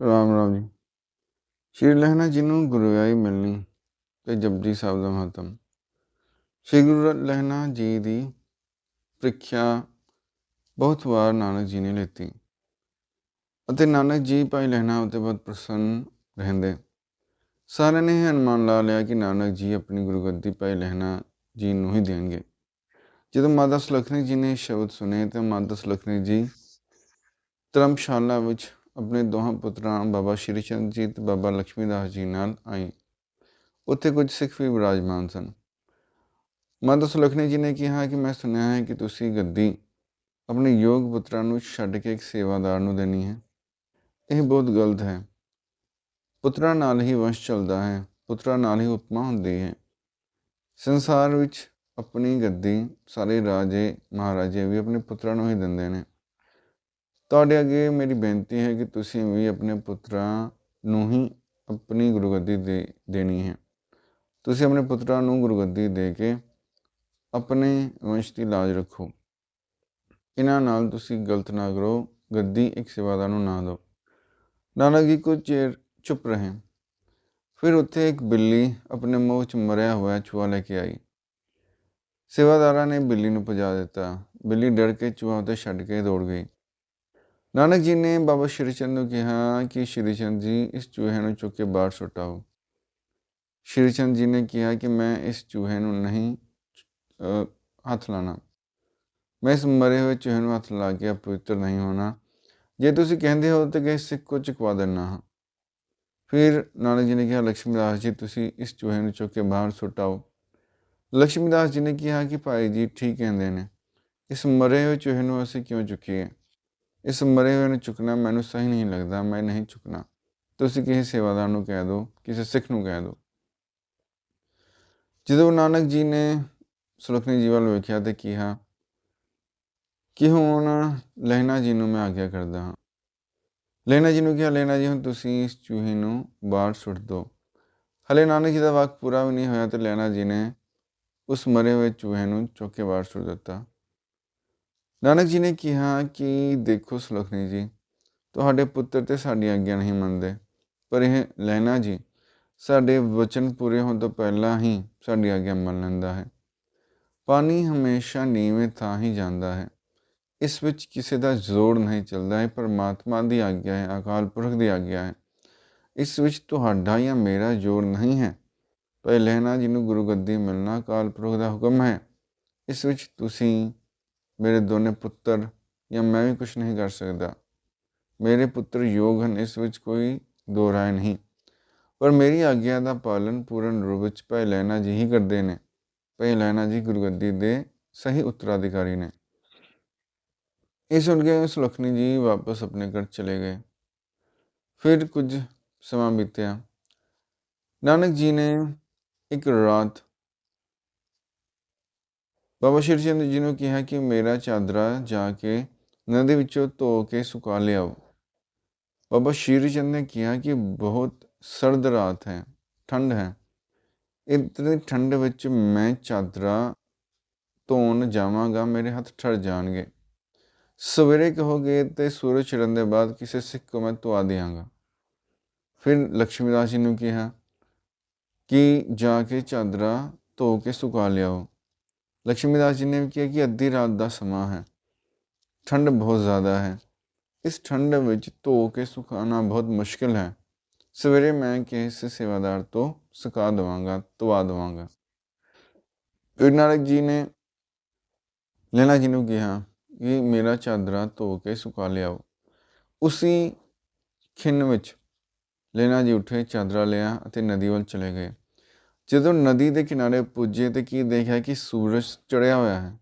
ਰਾਮ ਰਾਮ ਜੀ। ਸ਼੍ਰੀ ਲਹਿਣਾ ਜੀ ਨੂੰ ਗੁਰਿਆਈ ਮਿਲਣੀ ਤੇ ਜਪਜੀ ਸਾਹਿਬ ਦਾ ਮਹੱਤਮ ਸ਼੍ਰੀ ਗੁਰੂ ਲਹਿਣਾ ਜੀ ਦੀ ਪ੍ਰੀਖਿਆ ਬਹੁਤ ਵਾਰ ਨਾਨਕ ਜੀ ਨੇ ਲਿੱਤੀ ਅਤੇ ਨਾਨਕ ਜੀ ਭਾਈ ਲਹਿਣਾ ਉਤੇ ਬਹੁਤ ਪ੍ਰਸੰਨ ਰਹਿੰਦੇ। ਸਾਰਿਆਂ ਨੇ ਇਹ ਅਨੁਮਾਨ ਲਾ ਲਿਆ ਕਿ ਨਾਨਕ ਜੀ ਆਪਣੀ ਗੁਰਗੱਦੀ ਭਾਈ ਲਹਿਣਾ ਜੀ ਨੂੰ ਹੀ ਦੇਣਗੇ। ਜਦੋਂ ਮਾਤਾ ਸੁਲੱਖਣੀ ਜੀ ਨੇ ਸ਼ਬਦ ਸੁਨੇ ਤਾਂ ਮਾਤਾ ਸੁਲੱਖਣੀ ਜੀ ਧਰਮਸ਼ਾਲਾ ਵਿੱਚ ਆਪਣੇ ਦੋਹਾਂ ਪੁੱਤਰਾਂ ਬਾਬਾ ਸ਼੍ਰੀ ਚੰਦ ਜੀ ਤੇ ਬਾਬਾ ਲక్ష్ਮੀ ਦਾਸ ਜੀ ਨਾਲ ਆਈ। ਉੱਥੇ ਕੁਝ ਸਿੱਖ ਵੀ ਵਿਰਾਜਮਾਨ ਸਨ। ਮਾਤਾ ਸੁਲਖਣੀ ਜੀ ਨੇ ਕਿਹਾ ਕਿ ਮੈਂ ਸੁਣਿਆ ਹੈ ਕਿ ਤੁਸੀਂ ਗੱਦੀ ਆਪਣੇ ਯੋਗ ਪੁੱਤਰਾਂ ਨੂੰ ਛੱਡ ਕੇ ਇੱਕ ਸੇਵਾਦਾਰ ਨੂੰ ਦੇਣੀ ਹੈ। ਇਹ ਬਹੁਤ ਗਲਤ ਹੈ। ਪੁੱਤਰਾਂ ਨਾਲ ਹੀ ਵੰਸ਼ ਚੱਲਦਾ ਹੈ। ਪੁੱਤਰਾਂ ਨਾਲ ਹੀ ਉਪਮਾ ਹੁੰਦੀ ਹੈ। ਸੰਸਾਰ ਵਿੱਚ ਆਪਣੀ ਗੱਦੀ ਸਾਰੇ ਰਾਜੇ, ਮਹਾਰਾਜੇ ਵੀ ਆਪਣੇ ਪੁੱਤਰਾਂ ਨੂੰ ਹੀ ਦਿੰਦੇ ਨੇ। ਤੁਹਾਡੇ ਅੱਗੇ ਮੇਰੀ ਬੇਨਤੀ ਹੈ ਕਿ ਤੁਸੀਂ ਵੀ ਆਪਣੇ ਪੁੱਤਰਾਂ ਨੂੰ ਹੀ ਆਪਣੀ ਗੁਰਗੱਦੀ ਦੇ, ਦੇਣੀ ਹੈ। ਤੁਸੀਂ ਆਪਣੇ ਪੁੱਤਰਾਂ ਨੂੰ ਗੁਰਗੱਦੀ ਦੇ ਕੇ ਆਪਣੇ ਵੰਸ਼ ਦੀ ਲਾਜ ਰੱਖੋ। ਇਹਨਾਂ ਨਾਲ ਤੁਸੀਂ ਗਲਤ ਨਾ ਕਰੋ। ਗੱਦੀ ਇੱਕ ਸੇਵਾਦਾਰ ਨੂੰ ਨਾ ਦਿਓ। ਨਾਨਕ ਜੀ ਕੁਝ ਚਿਰ ਚੁੱਪ ਰਹੇ। ਫਿਰ ਉੱਥੇ ਇੱਕ ਬਿੱਲੀ ਆਪਣੇ ਮੂੰਹ 'ਚ ਮਰਿਆ ਹੋਇਆ ਚੂਹਾ ਲੈ ਕੇ ਆਈ। ਸੇਵਾਦਾਰਾਂ ਨੇ ਬਿੱਲੀ ਨੂੰ ਭਜਾ ਦਿੱਤਾ। ਬਿੱਲੀ ਡਰ ਕੇ ਚੂਹਾ ਉੱਤੇ ਛੱਡ ਕੇ ਦੌੜ ਗਈ। ਨਾਨਕ ਜੀ ਨੇ ਬਾਬਾ ਸ਼੍ਰੀ ਚੰਦ ਨੂੰ ਕਿਹਾ ਕਿ ਸ਼੍ਰੀ ਚੰਦ ਜੀ, ਇਸ ਚੂਹੇ ਨੂੰ ਚੁੱਕ ਕੇ ਬਾਹਰ ਸੁੱਟਾਓ। ਸ਼੍ਰੀ ਚੰਦ ਜੀ ਨੇ ਕਿਹਾ ਕਿ ਮੈਂ ਇਸ ਚੂਹੇ ਨੂੰ ਨਹੀਂ ਹੱਥ ਲਾਣਾ। ਮੈਂ ਇਸ ਮਰੇ ਹੋਏ ਚੂਹੇ ਨੂੰ ਹੱਥ ਲਾ ਕੇ ਪਵਿੱਤਰ ਨਹੀਂ ਹੋਣਾ। ਜੇ ਤੁਸੀਂ ਕਹਿੰਦੇ ਹੋ ਤਾਂ ਕਿ ਸਿੱਖ ਕੋ ਚੁਕਵਾ ਦੇਣਾ। ਫਿਰ ਨਾਨਕ ਜੀ ਨੇ ਕਿਹਾ ਲక్ష్ਮੀ ਦਾਸ ਜੀ, ਤੁਸੀਂ ਇਸ ਚੂਹੇ ਨੂੰ ਚੁੱਕ ਕੇ ਬਾਹਰ ਸੁਟਾਓ। ਲక్ష్ਮੀ ਦਾਸ ਜੀ ਨੇ ਕਿਹਾ ਕਿ ਭਾਈ ਜੀ, ਠੀਕ ਕਹਿੰਦੇ ਨੇ, ਇਸ ਮਰੇ ਹੋਏ ਚੂਹੇ ਨੂੰ ਅਸੀਂ ਕਿਉਂ ਚੁੱਕੀਏ? ਇਸ ਮਰੇ ਹੋਏ ਨੂੰ ਚੁੱਕਣਾ ਮੈਨੂੰ ਸਹੀ ਨਹੀਂ ਲੱਗਦਾ, ਮੈਂ ਨਹੀਂ ਚੁੱਕਣਾ। ਤੁਸੀਂ ਕਿਸੇ ਸੇਵਾਦਾਰ ਨੂੰ ਕਹਿ ਦਿਓ ਕਿਸੇ ਸਿੱਖ ਨੂੰ ਕਹਿ ਦਿਓ ਜਦੋਂ ਨਾਨਕ ਜੀ ਨੇ ਸੁਲਖਣੀ ਜੀ ਵੱਲ ਵੇਖਿਆ ਤੇ ਕਿਹਾ, ਕਿ ਹੁਣ ਲੈਣਾ ਜੀ ਨੂੰ ਮੈਂ ਆਗਿਆ ਕਰਦਾ ਹਾਂ। ਲੈਣਾ ਜੀ ਨੂੰ ਕਿਹਾ ਲੈਣਾ ਜੀ, ਹੁਣ ਤੁਸੀਂ ਇਸ ਚੂਹੇ ਨੂੰ ਬਾਹਰ ਸੁੱਟ ਦਿਓ ਹਲੇ ਨਾਨਕ ਜੀ ਦਾ ਵਕਤ ਪੂਰਾ ਵੀ ਨਹੀਂ ਹੋਇਆ ਤੇ ਲੈਣਾ ਜੀ ਨੇ ਉਸ ਮਰੇ ਹੋਏ ਚੂਹੇ ਨੂੰ ਚੁੱਕ ਕੇ ਬਾਹਰ ਸੁੱਟ ਦਿੱਤਾ। ਨਾਨਕ ਜੀ ਨੇ ਕਿਹਾ ਕਿ ਦੇਖੋ ਸੁਲਖਣੀ ਜੀ, ਤੁਹਾਡੇ ਪੁੱਤਰ ਤੇ ਸਾਡੀ ਆਗਿਆ ਨਹੀਂ ਮੰਨਦੇ। ਪਰ ਇਹ ਲੈਣਾ ਜੀ, ਸਾਡੇ ਵਚਨ ਪੂਰੇ ਹੋਣ ਤੋਂ ਪਹਿਲਾਂ ਹੀ ਸਾਡੀ ਆਗਿਆ ਮੰਨ ਲੈਂਦਾ ਹੈ। ਪਾਣੀ ਹਮੇਸ਼ਾ ਨੀਵੇਂ ਥਾਂ ਹੀ ਜਾਂਦਾ ਹੈ। ਇਸ ਵਿੱਚ ਕਿਸੇ ਦਾ ਜ਼ੋਰ ਨਹੀਂ ਚੱਲਦਾ ਹੈ ਪਰਮਾਤਮਾ ਦੀ ਆਗਿਆ ਹੈ, ਅਕਾਲ ਪੁਰਖ ਦੀ ਆਗਿਆ ਹੈ। ਇਸ ਵਿੱਚ ਤੁਹਾਡਾ ਜਾਂ ਮੇਰਾ ਜ਼ੋਰ ਨਹੀਂ ਹੈ। ਪਰ ਲੈਣਾ ਜਿਹਨੂੰ ਗੁਰੂ ਗੱਦੀ ਮਿਲਣਾ ਅਕਾਲ ਪੁਰਖ ਦਾ ਹੁਕਮ ਹੈ। ਇਸ ਵਿੱਚ ਤੁਸੀਂ ਮੇਰੇ ਦੋਨੇ ਪੁੱਤਰ ਜਾਂ ਮੈਂ ਵੀ ਕੁਝ ਨਹੀਂ ਕਰ ਸਕਦਾ। ਮੇਰੇ ਪੁੱਤਰ ਯੋਗ ਹਨ, ਇਸ ਵਿੱਚ ਕੋਈ ਦੋ ਰਾਏ ਨਹੀਂ। ਪਰ ਮੇਰੀ ਆਗਿਆ ਦਾ ਪਾਲਨ ਪੂਰਨ ਰੂਪ ਵਿੱਚ ਭਾਈ ਲੈਣਾ ਜੀ ਹੀ ਕਰਦੇ ਨੇ। ਭਾਈ ਲੈਣਾ ਜੀ ਗੁਰਗੱਦੀ ਦੇ ਸਹੀ ਉੱਤਰਾਧਿਕਾਰੀ ਨੇ। ਇਹ ਸੁਣ ਕੇ ਸੁਲਖਣੀ ਜੀ ਵਾਪਸ ਆਪਣੇ ਘਰ ਚਲੇ ਗਏ। ਫਿਰ ਕੁਝ ਸਮਾਂ ਬੀਤਿਆ। ਨਾਨਕ ਜੀ ਨੇ ਇੱਕ ਰਾਤ ਬਾਬਾ ਸ਼੍ਰੀ ਚੰਦ ਜੀ ਨੂੰ ਕਿਹਾ ਕਿ ਮੇਰਾ ਚਾਦਰਾ ਜਾ ਕੇ ਨਦੀ ਵਿੱਚੋਂ ਧੋ ਕੇ ਸੁਕਾ ਲਿਆਓ। ਬਾਬਾ ਸ਼੍ਰੀ ਚੰਦ ਨੇ ਕਿਹਾ ਕਿ ਬਹੁਤ ਸਰਦ ਰਾਤ ਹੈ, ਠੰਡ ਹੈ। ਇਤਨੀ ਠੰਡ ਵਿੱਚ ਮੈਂ ਚਾਦਰਾ ਧੋਣ ਜਾਵਾਂਗਾ, ਮੇਰੇ ਹੱਥ ਠਰ ਜਾਣਗੇ। ਸਵੇਰੇ ਕਹੋਗੇ ਤੇ ਸੂਰਜ ਚੜ੍ਹਨ ਦੇ ਬਾਅਦ ਕਿਸੇ ਸਿੱਖ ਕੋ ਮੈਂ ਧਵਾ ਦਿਆਂਗਾ। ਫਿਰ ਲక్ష్ਮੀ ਦਾਸ ਜੀ ਨੂੰ ਕਿਹਾ ਕਿ ਜਾ ਕੇ ਚਾਦਰਾ ਧੋ ਕੇ ਸੁਕਾ ਲਿਆਓ। ਲక్ష్ਮੀ ਜੀ ਨੇ ਵੀ ਕਿਹਾ ਕਿ ਅੱਧੀ ਰਾਤ ਦਾ ਸਮਾਂ ਹੈ ਠੰਡ ਬਹੁਤ ਜ਼ਿਆਦਾ ਹੈ ਇਸ ਠੰਡ ਵਿੱਚ ਧੋ ਕੇ ਸੁਕਾਉਣਾ ਬਹੁਤ ਮੁਸ਼ਕਿਲ ਹੈ ਸਵੇਰੇ ਮੈਂ ਕਿਸੇ ਸੇਵਾਦਾਰ ਤੋਂ ਸੁਕਾ ਦਵਾਂਗਾ ਧਵਾ ਦਵਾਂਗਾ ਫਿਰ ਨਾਨਕ ਜੀ ਨੇ ਲੈਣਾ ਜੀ ਨੂੰ ਕਿਹਾ ਕਿ ਮੇਰਾ ਚਾਦਰਾ ਧੋ ਕੇ ਸੁਕਾ ਲਿਆਓ ਉਸੇ ਖਿੰਨ ਵਿੱਚ ਲੈਣਾ ਜੀ ਉੱਠੇ ਚਾਦਰਾ ਲਿਆ ਅਤੇ ਨਦੀ ਵੱਲ ਚਲੇ ਗਏ ਜਦੋਂ ਨਦੀ ਦੇ ਕਿਨਾਰੇ ਪੁੱਜੇ ਤੇ ਕੀ ਦੇਖਿਆ ਕਿ ਸੂਰਜ ਚੜਿਆ ਹੋਇਆ ਹੈ,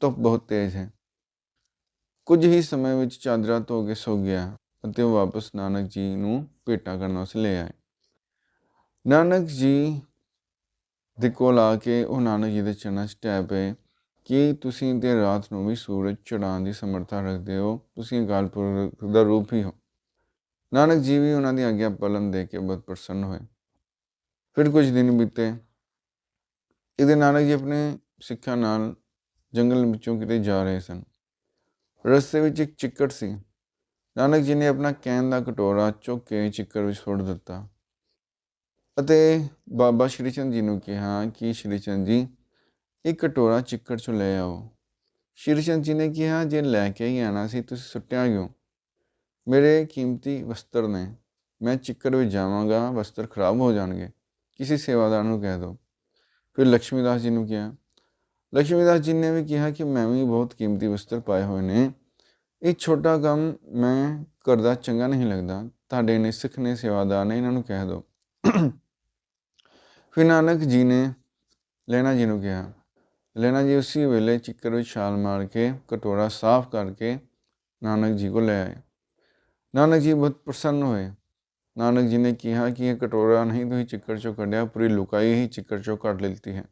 ਧੁੱਪ ਬਹੁਤ ਤੇਜ਼ ਹੈ। ਕੁਝ ਹੀ ਸਮੇਂ ਵਿੱਚ ਚਾਦਰਾ ਧੋ ਕੇ ਸੋ ਗਿਆ ਅਤੇ ਵਾਪਸ ਨਾਨਕ ਜੀ ਨੂੰ ਭੇਟਾ ਕਰਨ ਵਾਸਤੇ ਲੈ ਆਏ। ਨਾਨਕ ਜੀ ਦੇ ਕੋਲ ਆ ਕੇ ਉਹ ਨਾਨਕ ਜੀ ਦੇ ਚਰਨਾਂ 'ਚ ਟਹਿ ਪਏ ਕਿ ਤੁਸੀਂ ਤੇ ਰਾਤ ਨੂੰ ਵੀ ਸੂਰਜ ਚੜਾਉਣ ਦੀ ਸਮਰੱਥਾ ਰੱਖਦੇ ਹੋ, ਤੁਸੀਂ ਅਕਾਲ ਪੁਰਖ ਦਾ ਰੂਪ ਹੀ ਹੋ। ਨਾਨਕ ਜੀ ਵੀ ਉਹਨਾਂ ਦੀ ਆਗਿਆ ਪਾਲਨ ਦੇ ਕੇ ਬਹੁਤ ਪ੍ਰਸੰਨ ਹੋਏ। ਫਿਰ ਕੁਝ ਦਿਨ ਬੀਤੇ। ਇਹਦੇ ਨਾਨਕ ਜੀ ਆਪਣੇ ਸਿੱਖਾਂ ਨਾਲ ਜੰਗਲ ਵਿੱਚੋਂ ਕਿਤੇ ਜਾ ਰਹੇ ਸਨ। ਰਸਤੇ ਵਿੱਚ ਇੱਕ ਚਿੱਕੜ ਸੀ। ਨਾਨਕ ਜੀ ਨੇ ਆਪਣਾ ਕਹਿਣ ਦਾ ਕਟੋਰਾ ਚੁੱਕ ਕੇ ਚਿੱਕੜ ਵਿੱਚ ਸੁੱਟ ਦਿੱਤਾ ਅਤੇ ਬਾਬਾ ਸ਼੍ਰੀ ਚੰਦ ਜੀ ਨੂੰ ਕਿਹਾ ਕਿ ਸ਼੍ਰੀ ਚੰਦ ਜੀ, ਇਹ ਕਟੋਰਾ ਚਿੱਕੜ ਚੋਂ ਲੈ ਆਓ। ਸ਼੍ਰੀ ਚੰਦ ਜੀ ਨੇ ਕਿਹਾ, ਜੇ ਲੈ ਕੇ ਹੀ ਆਣਾ ਸੀ ਤੁਸੀਂ ਸੁੱਟਿਆ ਕਿਉਂ? ਮੇਰੇ ਕੀਮਤੀ ਵਸਤਰ ਨੇ। ਮੈਂ ਚਿੱਕੜ ਵਿੱਚ ਜਾਵਾਂਗਾ, ਵਸਤਰ ਖਰਾਬ ਹੋ ਜਾਣਗੇ। ਕਿਸੇ ਸੇਵਾਦਾਰ ਨੂੰ ਕਹਿ ਦਿਓ ਫਿਰ ਲక్ష్ਮੀਦਾਸ ਜੀ ਨੂੰ ਕਿਹਾ। ਲక్ష్ਮੀਦਾਸ ਜੀ ਨੇ ਵੀ ਕਿਹਾ ਕਿ ਮੈਂ ਵੀ ਬਹੁਤ ਕੀਮਤੀ ਵਸਤਰ ਪਾਏ ਹੋਏ ਨੇ। ਇਹ ਛੋਟਾ ਕੰਮ ਮੈਂ ਕਰਦਾ ਚੰਗਾ ਨਹੀਂ ਲੱਗਦਾ। ਤੁਹਾਡੇ ਨੇ ਸਿੱਖ ਨੇ, ਸੇਵਾਦਾਰ ਨੇ, ਇਹਨਾਂ ਨੂੰ ਕਹਿ ਦਿਓ ਫਿਰ ਨਾਨਕ ਜੀ ਨੇ ਲੈਣਾ ਜੀ ਨੂੰ ਕਿਹਾ। ਲੈਣਾ ਜੀ ਉਸੇ ਵੇਲੇ ਚਿੱਕਰ ਵਿੱਚ ਛਾਲ ਮਾਰ ਕੇ, ਕਟੋਰਾ ਸਾਫ਼ ਕਰਕੇ ਨਾਨਕ ਜੀ ਕੋਲ ਲੈ ਆਏ। ਨਾਨਕ ਜੀ ਬਹੁਤ ਪ੍ਰਸੰਨ ਹੋਏ। ਨਾਨਕ ਜੀ ਨੇ ਕਿਹਾ ਕਿ ਇਹ ਕਟੋਰਾ ਨਹੀਂ ਤੁਸੀਂ ਚਿੱਕੜ ਚੋਂ ਕੱਢਿਆ, ਪੂਰੀ ਲੁਕਾਈ ਹੀ ਚਿੱਕੜ ਚੋਂ ਕੱਢ ਲਿੱਤੀ ਹੈ।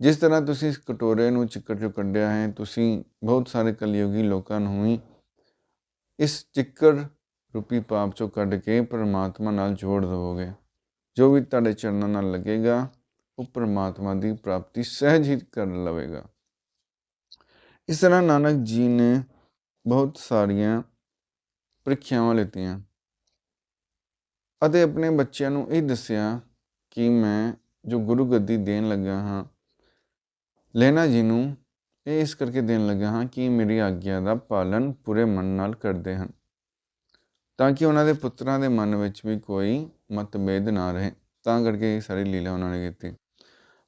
ਜਿਸ ਤਰ੍ਹਾਂ ਤੁਸੀਂ ਇਸ ਕਟੋਰੇ ਨੂੰ ਚਿੱਕੜ ਚੋਂ ਕੱਢਿਆ ਹੈ, ਤੁਸੀਂ ਬਹੁਤ ਸਾਰੇ ਕਲਯੁਗੀ ਲੋਕਾਂ ਨੂੰ ਹੀ ਇਸ ਚਿੱਕੜ ਰੂਪੀ ਪਾਪ ਚੋਂ ਕੱਢ ਕੇ ਪਰਮਾਤਮਾ ਨਾਲ ਜੋੜ ਦੇਵੋਗੇ। ਜੋ ਵੀ ਤੁਹਾਡੇ ਚਰਨਾਂ ਨਾਲ ਲੱਗੇਗਾ, ਉਹ ਪਰਮਾਤਮਾ ਦੀ ਪ੍ਰਾਪਤੀ ਸਹਿਜ ਹੀ ਕਰ ਲਵੇਗਾ। ਇਸ ਤਰ੍ਹਾਂ ਨਾਨਕ ਜੀ ਨੇ ਬਹੁਤ ਸਾਰੀਆਂ ਪ੍ਰੀਖਿਆਵਾਂ ਲਿੱਤੀਆਂ। ਅਤੇ ਆਪਣੇ ਬੱਚਿਆਂ ਨੂੰ ਇਹ ਦੱਸਿਆ ਕਿ ਮੈਂ ਜੋ ਗੁਰੂ ਗੱਦੀ ਦੇਣ ਲੱਗਾ ਹਾਂ ਲੈਣਾ ਜੀ ਨੂੰ ਇਹ ਇਸ ਕਰਕੇ ਦੇਣ ਲੱਗਾ ਹਾਂ ਕਿ ਮੇਰੀ ਆਗਿਆ ਦਾ ਪਾਲਨ ਪੂਰੇ ਮਨ ਨਾਲ ਕਰਦੇ ਹਨ, ਤਾਂ ਕਿ ਉਹਨਾਂ ਦੇ ਪੁੱਤਰਾਂ ਦੇ ਮਨ ਵਿੱਚ ਵੀ ਕੋਈ ਮਤਭੇਦ ਨਾ ਰਹੇ। ਤਾਂ ਕਰਕੇ ਇਹ ਸਾਰੀ ਲੀਲਾ ਉਹਨਾਂ ਨੇ ਕੀਤੀ।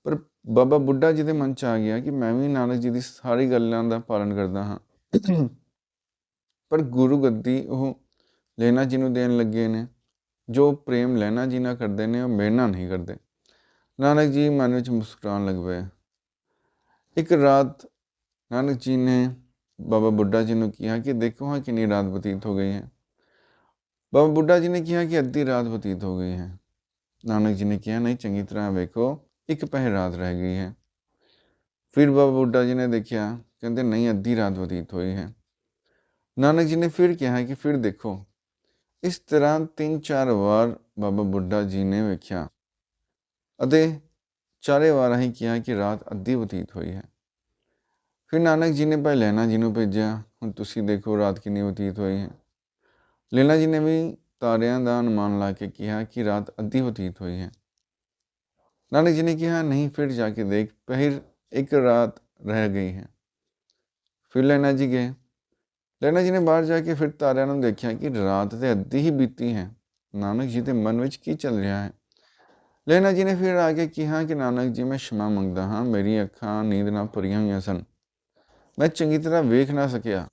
ਪਰ ਬਾਬਾ ਬੁੱਢਾ ਜੀ ਦੇ ਮਨ 'ਚ ਆ ਗਿਆ ਕਿ ਮੈਂ ਵੀ ਨਾਨਕ ਜੀ ਦੀ ਸਾਰੀ ਗੱਲਾਂ ਦਾ ਪਾਲਨ ਕਰਦਾ ਹਾਂ। ਪਰ ਗੁਰੂ ਗੱਦੀ ਉਹ ਲੈਣਾ ਜੀ ਨੂੰ ਦੇਣ ਲੱਗੇ ਨੇ। ਜੋ ਪ੍ਰੇਮ ਲੈਣਾ ਜੀ ਨਾਲ ਕਰਦੇ ਨੇ ਉਹ ਮੇਰੇ ਨਾਲ ਨਹੀਂ ਕਰਦੇ ਨਾਨਕ ਜੀ ਮਨ ਵਿੱਚ ਮੁਸਕਰਾਉਣ ਲੱਗ ਪਏ ਇੱਕ ਰਾਤ ਨਾਨਕ ਜੀ ਨੇ ਬਾਬਾ ਬੁੱਢਾ ਜੀ ਨੂੰ ਕਿਹਾ ਕਿ ਦੇਖੋ ਹਾਂ ਕਿੰਨੀ ਰਾਤ ਬਤੀਤ ਹੋ ਗਈ ਹੈ ਬਾਬਾ ਬੁੱਢਾ ਜੀ ਨੇ ਕਿਹਾ ਕਿ ਅੱਧੀ ਰਾਤ ਬਤੀਤ ਹੋ ਗਈ ਹੈ ਨਾਨਕ ਜੀ ਨੇ ਕਿਹਾ ਨਹੀਂ ਚੰਗੀ ਤਰ੍ਹਾਂ ਵੇਖੋ ਇੱਕ ਪਹਿਰ ਰਾਤ ਰਹਿ ਗਈ ਹੈ ਫਿਰ ਬਾਬਾ ਬੁੱਢਾ ਜੀ ਨੇ ਦੇਖਿਆ ਕਹਿੰਦੇ ਨਹੀਂ ਅੱਧੀ ਰਾਤ ਬਤੀਤ ਹੋਈ ਹੈ ਨਾਨਕ ਜੀ ਨੇ ਫਿਰ ਕਿਹਾ ਕਿ ਫਿਰ ਦੇਖੋ ਇਸ ਤਰ੍ਹਾਂ ਤਿੰਨ ਚਾਰ ਵਾਰ ਬਾਬਾ ਬੁੱਢਾ ਜੀ ਨੇ ਵੇਖਿਆ ਅਤੇ ਚਾਰੇ ਵਾਰ ਹੀ ਕਿਹਾ ਕਿ ਰਾਤ ਅੱਧੀ ਬਤੀਤ ਹੋਈ ਹੈ। ਫਿਰ ਨਾਨਕ ਜੀ ਨੇ ਭਾਈ ਲੈਣਾ ਜੀ ਨੂੰ ਭੇਜਿਆ, ਹੁਣ ਤੁਸੀਂ ਦੇਖੋ ਰਾਤ ਕਿੰਨੀ ਬਤੀਤ ਹੋਈ ਹੈ। ਲੈਣਾ ਜੀ ਨੇ ਵੀ ਤਾਰਿਆਂ ਦਾ ਅਨੁਮਾਨ ਲਾ ਕੇ ਕਿਹਾ ਕਿ ਰਾਤ ਅੱਧੀ ਬਤੀਤ ਹੋਈ ਹੈ। ਨਾਨਕ ਜੀ ਨੇ ਕਿਹਾ, ਨਹੀਂ, ਫਿਰ ਜਾ ਕੇ ਦੇਖ, ਪਹਿਰ ਇੱਕ ਰਾਤ ਰਹਿ ਗਈ ਹੈ। ਫਿਰ ਲੈਣਾ ਜੀ ਗਏ। ਲੈਣਾ ਜੀ ਨੇ ਬਾਹਰ ਜਾ ਕੇ ਫਿਰ ਤਾਰਿਆਂ ਨੂੰ ਦੇਖਿਆ ਕਿ ਰਾਤ ਤੇ ਅੱਧੀ ਹੀ ਬੀਤੀ ਹੈ। ਨਾਨਕ ਜੀ ਦੇ ਮਨ ਵਿੱਚ ਕੀ ਚੱਲ ਰਿਹਾ ਹੈ? ਲੈਣਾ ਜੀ ਨੇ ਫਿਰ ਆ ਕੇ ਕਿਹਾ ਕਿ ਨਾਨਕ ਜੀ, ਮੈਂ ਸ਼ਮਾ ਮੰਗਦਾ ਹਾਂ ਮੇਰੀ ਅੱਖਾਂ ਨੀਂਦ ਨਾਲ ਭਰੀਆਂ ਹੋਈਆਂ ਸਨ। ਮੈਂ ਚੰਗੀ ਤਰ੍ਹਾਂ ਵੇਖ ਨਾ ਸਕਿਆ।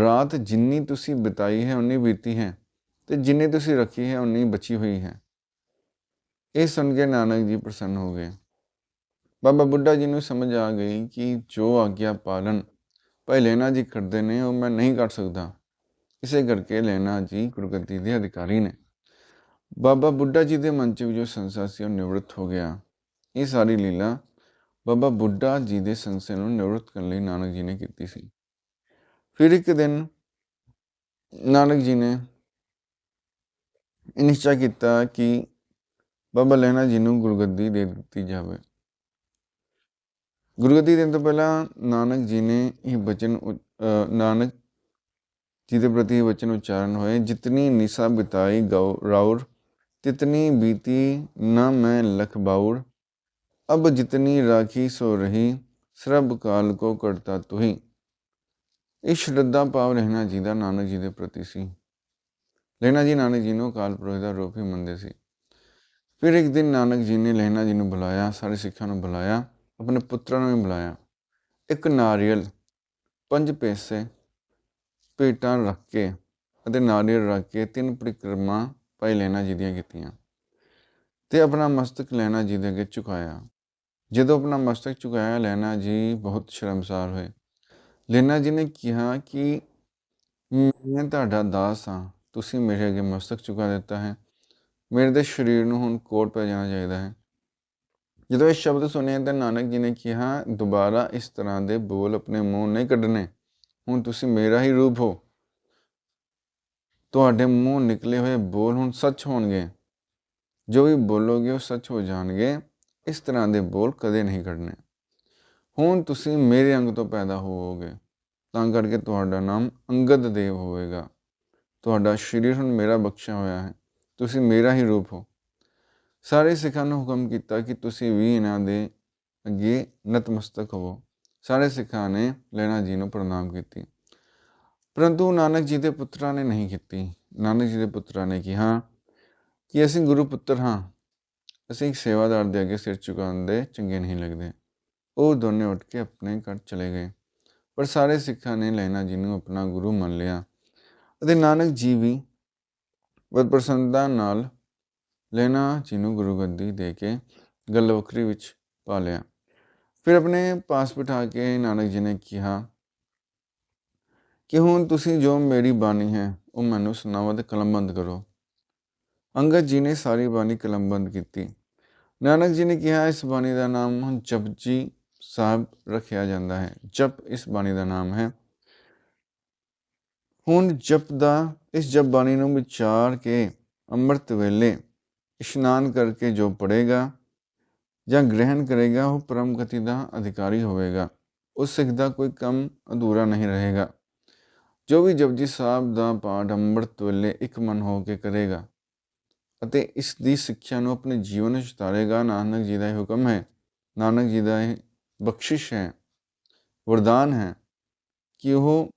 ਰਾਤ ਜਿੰਨੀ ਤੁਸੀਂ ਬਿਤਾਈ ਹੈ, ਉਨੀ ਬੀਤੀ ਹੈ ਤੇ ਜਿੰਨੀ ਤੁਸੀਂ ਰੱਖੀ ਹੈ, ਉਨੀ ਬਚੀ ਹੋਈ ਹੈ। ਇਹ ਸੁਣ ਕੇ ਨਾਨਕ ਜੀ ਪ੍ਰਸੰਨ ਹੋ ਗਏ। ਬਾਬਾ ਬੁੱਢਾ ਜੀ ਨੂੰ ਸਮਝ ਆ ਗਈ ਕਿ ਜੋ ਆਗਿਆ ਪਾਲਨ ਭਾਈ ਲੈਣਾ ਜੀ ਕਰਦੇ ਨੇ, ਉਹ ਮੈਂ ਨਹੀਂ ਕਰ ਸਕਦਾ। ਇਸੇ ਕਰਕੇ ਲੈਣਾ ਜੀ ਗੁਰਗੱਦੀ ਦੇ ਅਧਿਕਾਰੀ ਨੇ। ਬਾਬਾ ਬੁੱਢਾ ਜੀ ਦੇ ਮਨ 'ਚ ਵੀ ਜੋ ਸੰਸਾ ਸੀ, ਉਹ ਨਿਵਰਤ ਹੋ ਗਿਆ। ਇਹ ਸਾਰੀ ਲੀਲਾ ਬਾਬਾ ਬੁੱਢਾ ਜੀ ਦੇ ਸੰਸੇ ਨੂੰ ਨਿਵਰਤ ਕਰਨ ਲਈ ਨਾਨਕ ਜੀ ਨੇ ਕੀਤੀ ਸੀ। ਫਿਰ ਇੱਕ ਦਿਨ ਨਾਨਕ ਜੀ ਨੇ ਨਿਸ਼ਚਾ ਕੀਤਾ ਕਿ ਬਾਬਾ ਲੈਣਾ ਜੀ ਨੂੰ ਗੁਰਗੱਦੀ ਦੇ ਦਿੱਤੀ ਜਾਵੇ। ਗੁਰਗੱਦੀ ਦੇਣ ਤੋਂ ਪਹਿਲਾਂ ਨਾਨਕ ਜੀ ਨੇ ਇਹ ਬਚਨ ਨਾਨਕ ਜੀ ਦੇ ਪ੍ਰਤੀ ਵਚਨ ਉਚਾਰਨ ਹੋਏ, ਜਿਤਨੀ ਨਿਸਾ ਬਿਤਾਈ ਰਾਉਰ, ਤਿਤਨੀ ਬੀਤੀ ਨਾ ਮੈਂ ਲਖ ਬਾਉਰ। ਅਬ ਜਿਤਨੀ ਰਾਖੀ ਸੋ ਰਹੀ, ਸਰਬ ਕਾਲ ਕੋ ਕਰਤਾ ਤੁਹੀ। ਇਹ ਸ਼ਰਧਾ ਭਾਵ ਰਹਿਣਾ ਜੀ ਦਾ ਨਾਨਕ ਜੀ ਦੇ ਪ੍ਰਤੀ ਸੀ। ਲੈਣਾ ਜੀ, ਨਾਨਕ ਜੀ ਨੂੰ ਕਾਲ ਪੁਰਖ ਦਾ ਰੂਪ ਹੀ ਮੰਨਦੇ ਸੀ। ਫਿਰ ਇੱਕ ਦਿਨ ਨਾਨਕ ਜੀ ਨੇ ਲੈਣਾ ਜੀ ਨੂੰ ਬੁਲਾਇਆ, ਸਾਰੇ ਸਿੱਖਾਂ ਨੂੰ ਬੁਲਾਇਆ। ਆਪਣੇ ਪੁੱਤਰਾਂ ਨੂੰ ਵੀ ਬੁਲਾਇਆ। ਇੱਕ ਨਾਰੀਅਲ ਪੰਜ ਪੈਸੇ ਪੇਟਾਂ ਰੱਖ ਕੇ ਅਤੇ ਨਾਰੀਅਲ ਰੱਖ ਕੇ ਤਿੰਨ ਪ੍ਰਿਕਰਮਾ ਭਾਈ ਲੈਣਾ ਜੀ ਦੀਆਂ ਕੀਤੀਆਂ ਤੇ ਆਪਣਾ ਮਸਤਕ ਲੈਣਾ ਜੀ ਦੇ ਅੱਗੇ ਝੁਕਾਇਆ। ਜਦੋਂ ਆਪਣਾ ਮਸਤਕ ਝੁਕਾਇਆ ਲੈਣਾ ਜੀ ਬਹੁਤ ਸ਼ਰਮਸਾਰ ਹੋਏ। ਲੈਣਾ ਜੀ ਨੇ ਕਿਹਾ ਕਿ ਮੈਂ ਤੁਹਾਡਾ ਦਾਸ ਹਾਂ, ਤੁਸੀਂ ਮੇਰੇ ਅੱਗੇ ਮਸਤਕ ਝੁਕਾ ਦਿੱਤਾ ਹੈ। ਮੇਰੇ ਦੇ ਸਰੀਰ ਨੂੰ ਹੁਣ ਕੋਟ ਪੈ ਜਾਣਾ ਚਾਹੀਦਾ ਹੈ। ਜਦੋਂ ਇਹ ਸ਼ਬਦ ਸੁਣੇ ਤਾਂ ਨਾਨਕ ਜੀ ਨੇ ਕਿਹਾ, ਦੁਬਾਰਾ ਇਸ ਤਰ੍ਹਾਂ ਦੇ ਬੋਲ ਆਪਣੇ ਮੂੰਹ ਨਹੀਂ ਕੱਢਣੇ। ਹੁਣ ਤੁਸੀਂ ਮੇਰਾ ਹੀ ਰੂਪ ਹੋ। ਤੁਹਾਡੇ ਮੂੰਹ ਨਿਕਲੇ ਹੋਏ ਬੋਲ ਹੁਣ ਸੱਚ ਹੋਣਗੇ। ਜੋ ਵੀ ਬੋਲੋਗੇ ਉਹ ਸੱਚ ਹੋ ਜਾਣਗੇ। ਇਸ ਤਰ੍ਹਾਂ ਦੇ ਬੋਲ ਕਦੇ ਨਹੀਂ ਕੱਢਣੇ। ਹੁਣ ਤੁਸੀਂ ਮੇਰੇ ਅੰਗ ਤੋਂ ਪੈਦਾ ਹੋਵੋਗੇ। ਤਾਂ ਕਰਕੇ ਤੁਹਾਡਾ ਨਾਮ ਅੰਗਦ ਦੇਵ ਹੋਵੇਗਾ। ਤੁਹਾਡਾ ਸਰੀਰ ਹੁਣ ਮੇਰਾ ਬਖਸ਼ਿਆ ਹੋਇਆ ਹੈ। ਤੁਸੀਂ ਮੇਰਾ ਹੀ ਰੂਪ ਹੋ। ਸਾਰੇ ਸਿੱਖਾਂ ਨੂੰ ਹੁਕਮ ਕੀਤਾ ਕਿ ਤੁਸੀਂ ਵੀ ਇਹਨਾਂ ਦੇ ਅੱਗੇ ਨਤਮਸਤਕ ਹੋਵੋ। ਸਾਰੇ ਸਿੱਖਾਂ ਨੇ ਲੈਣਾ ਜੀ ਨੂੰ ਪ੍ਰਣਾਮ ਕੀਤੀ। ਪਰੰਤੂ ਨਾਨਕ ਜੀ ਦੇ ਪੁੱਤਰਾਂ ਨੇ ਨਹੀਂ ਕੀਤੀ। ਨਾਨਕ ਜੀ ਦੇ ਪੁੱਤਰਾਂ ਨੇ ਕਿਹਾ ਕਿ ਅਸੀਂ ਗੁਰੂ ਪੁੱਤਰ ਹਾਂ। ਅਸੀਂ ਇੱਕ ਸੇਵਾਦਾਰ ਦੇ ਅੱਗੇ ਸਿਰ ਝੁਕਾਉਣ ਦੇ ਚੰਗੇ ਨਹੀਂ ਲੱਗਦੇ। ਉਹ ਦੋਨੇ ਉੱਠ ਕੇ ਆਪਣੇ ਘਰ ਚਲੇ ਗਏ। ਪਰ ਸਾਰੇ ਸਿੱਖਾਂ ਨੇ ਲੈਣਾ ਜੀ ਨੂੰ ਆਪਣਾ ਗੁਰੂ ਮੰਨ ਲਿਆ ਅਤੇ ਨਾਨਕ ਜੀ ਵੀ ਬਦ ਪ੍ਰਸੰਨਤਾ ਨਾਲ ਲੈਣਾ ਜੀ ਨੂੰ ਗੁਰੂ ਗੱਦੀ ਦੇ ਕੇ ਗੱਲ ਵੱਖਰੀ ਵਿੱਚ ਪਾ ਲਿਆ। ਫਿਰ ਆਪਣੇ ਪਾਸ ਬਿਠਾ ਕੇ ਨਾਨਕ ਜੀ ਨੇ ਕਿਹਾ ਕਿ ਹੁਣ ਤੁਸੀਂ ਜੋ ਮੇਰੀ ਬਾਣੀ ਹੈ ਉਹ ਮੈਨੂੰ ਸੁਣਾਓ ਤੇ ਕਲਮਬੰਦ ਕਰੋ। ਅੰਗਦ ਜੀ ਨੇ ਸਾਰੀ ਬਾਣੀ ਕਲਮਬੰਦ ਕੀਤੀ। ਨਾਨਕ ਜੀ ਨੇ ਕਿਹਾ, ਇਸ ਬਾਣੀ ਦਾ ਨਾਮ ਹੁਣ ਜਪਜੀ ਸਾਹਿਬ ਰੱਖਿਆ ਜਾਂਦਾ ਹੈ। ਜਪ ਇਸ ਬਾਣੀ ਦਾ ਨਾਮ ਹੈ। ਹੁਣ ਜਪ ਦਾ, ਇਸ ਜਪ ਬਾਣੀ ਨੂੰ ਵਿਚਾਰ ਕੇ ਅੰਮ੍ਰਿਤ ਵੇਲੇ ਇਸ਼ਨਾਨ ਕਰਕੇ ਜੋ ਪੜੇਗਾ ਜਾਂ ਗ੍ਰਹਿਣ ਕਰੇਗਾ, ਉਹ ਪਰਮ ਗਤੀ ਦਾ ਅਧਿਕਾਰੀ ਹੋਵੇਗਾ। ਉਸ ਸਿੱਖ ਦਾ ਕੋਈ ਕੰਮ ਅਧੂਰਾ ਨਹੀਂ ਰਹੇਗਾ। ਜੋ ਵੀ ਜਪਜੀ ਸਾਹਿਬ ਦਾ ਪਾਠ ਅੰਮ੍ਰਿਤ ਵੇਲੇ ਇੱਕ ਮਨ ਹੋ ਕੇ ਕਰੇਗਾ ਅਤੇ ਇਸ ਦੀ ਸਿੱਖਿਆ ਨੂੰ ਆਪਣੇ ਜੀਵਨ ਵਿੱਚ ਉਤਾਰੇਗਾ, ਨਾਨਕ ਜੀ ਦਾ ਇਹ ਹੁਕਮ ਹੈ। ਨਾਨਕ ਜੀ ਦਾ ਇਹ ਬਖਸ਼ਿਸ਼ ਹੈ, ਵਰਦਾਨ ਹੈ ਕਿ ਉਹ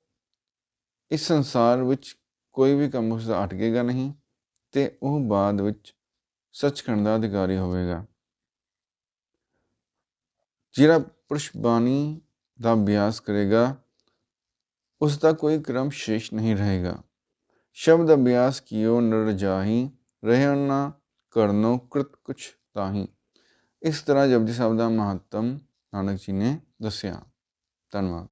ਇਸ ਸੰਸਾਰ ਵਿੱਚ ਕੋਈ ਵੀ ਕੰਮ ਉਸ ਦਾ ਅਟਕੇਗਾ ਨਹੀਂ ਤੇ ਉਹ ਬਾਅਦ ਵਿੱਚ ਸੱਚਖੰਡ ਦਾ ਅਧਿਕਾਰੀ ਹੋਵੇਗਾ। ਜਿਹੜਾ ਪੁਰਸ਼ ਬਾਣੀ ਦਾ ਅਭਿਆਸ ਕਰੇਗਾ, ਉਸ ਦਾ ਕੋਈ ਕ੍ਰਮ ਸ਼ੇਸ਼ ਨਹੀਂ ਰਹੇਗਾ। ਸ਼ਬਦ ਅਭਿਆਸ ਕੀਓ ਨਰ ਜਾਹੀ ਰਹਿਣ ਨਾ ਕਰਨੋ ਕ੍ਰਿਤ ਕੁਛ ਤਾਹੀ। ਇਸ ਤਰ੍ਹਾਂ ਜਪਜੀ ਸਾਹਿਬ ਦਾ ਮਹੱਤਮ ਨਾਨਕ ਜੀ ਨੇ ਦੱਸਿਆ। ਧੰਨਵਾਦ।